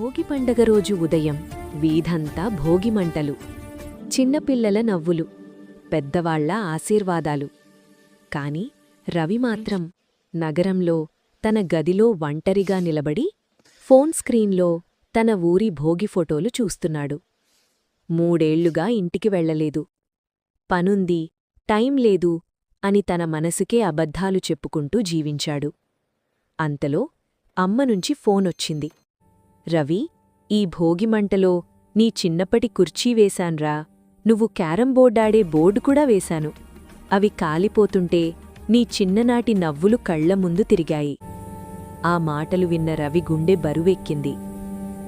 భోగి పండగ రోజు ఉదయం వీధంతా భోగిమంటలు చిన్నపిల్లల నవ్వులు పెద్దవాళ్ళ ఆశీర్వాదాలు. కాని రవి మాత్రం నగరంలో తన గదిలో ఒంటరిగా నిలబడి ఫోన్ స్క్రీన్లో తన ఊరి భోగి ఫోటోలు చూస్తున్నాడు. మూడేళ్ళుగా ఇంటికి వెళ్ళలేదు పనుంది టైం లేదు అని తన మనసుకే అబద్ధాలు చెప్పుకుంటూ జీవించాడు. అంతలో అమ్మ నుంచి ఫోనొచ్చింది రవి ఈ భోగిమంటలో నీ చిన్నప్పటి కుర్చీ వేశాన్రా. నువ్వు క్యారం బోర్డాడే బోర్డు కూడా వేశాను. అవి కాలిపోతుంటే నీ చిన్ననాటి నవ్వులు కళ్ళ ముందు తిరిగాయి. ఆ మాటలు విన్న రవి గుండె బరువెక్కింది.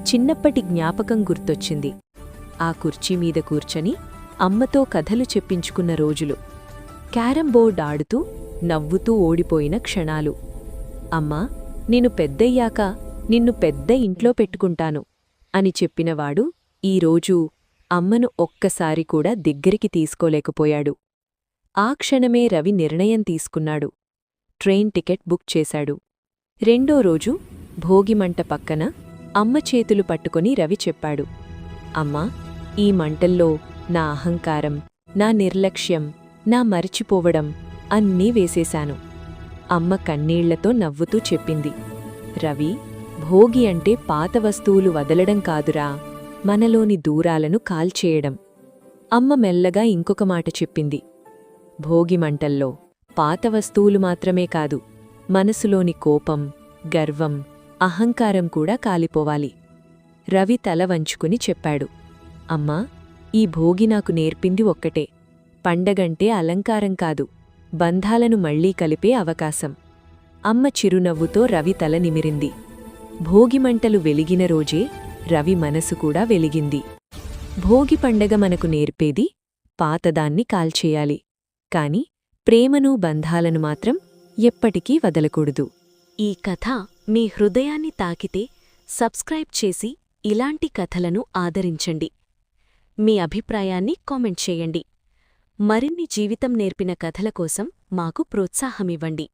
చిన్నప్పటి జ్ఞాపకం గుర్తొచ్చింది. ఆ కుర్చీ మీద కూర్చొని అమ్మతో కథలు చెప్పించుకున్న రోజులు. క్యారం బోర్డ్ ఆడుతూ నవ్వుతూ ఓడిపోయిన క్షణాలు. అమ్మా నేను పెద్దయ్యాక నిన్ను పెద్ద ఇంట్లో పెట్టుకుంటాను అని చెప్పినవాడు ఈరోజు అమ్మను ఒక్కసారి కూడా దగ్గరికి తీసుకోలేకపోయాడు. ఆ క్షణమే రవి నిర్ణయం తీసుకున్నాడు. ట్రైన్ టికెట్ బుక్ చేశాడు. రెండో రోజు భోగిమంట పక్కన అమ్మ చేతులు పట్టుకొని రవి చెప్పాడు. అమ్మా ఈ మంటల్లో నా అహంకారం నా నిర్లక్ష్యం నా మరిచిపోవడం అన్నీ వేసేశాను. అమ్మ కన్నీళ్ళతో నవ్వుతూ చెప్పింది. రవి భోగి అంటే పాత వస్తువులు వదలడం కాదురా. మనలోని దూరాలను కాల్చేయడం. అమ్మ మెల్లగా ఇంకొక మాట చెప్పింది. భోగిమంటల్లో పాత వస్తువులు మాత్రమే కాదు మనసులోని కోపం గర్వం అహంకారం కూడా కాలిపోవాలి. రవి తల వంచుకుని చెప్పాడు. అమ్మా ఈ భోగి నాకు నేర్పింది ఒక్కటే. పండగంటే అలంకారం కాదు బంధాలను మళ్ళీ కలిపే అవకాశం. అమ్మ చిరునవ్వుతో రవి తల నిమిరింది. భోగిమంటలు వెలిగిన రోజే రవి మనసు కూడా వెలిగింది. భోగి పండగ మనకు నేర్పేది పాతదాన్ని కాల్చేయాలి. కాని ప్రేమను బంధాలను మాత్రం ఎప్పటికీ వదలకూడదు. ఈ కథ మీ హృదయాన్ని తాకితే సబ్స్క్రైబ్ చేసి ఇలాంటి కథలను ఆదరించండి. మీ అభిప్రాయాన్ని కామెంట్ చేయండి. మరిన్ని జీవితం నేర్పిన కథల కోసం మాకు ప్రోత్సాహమివ్వండి.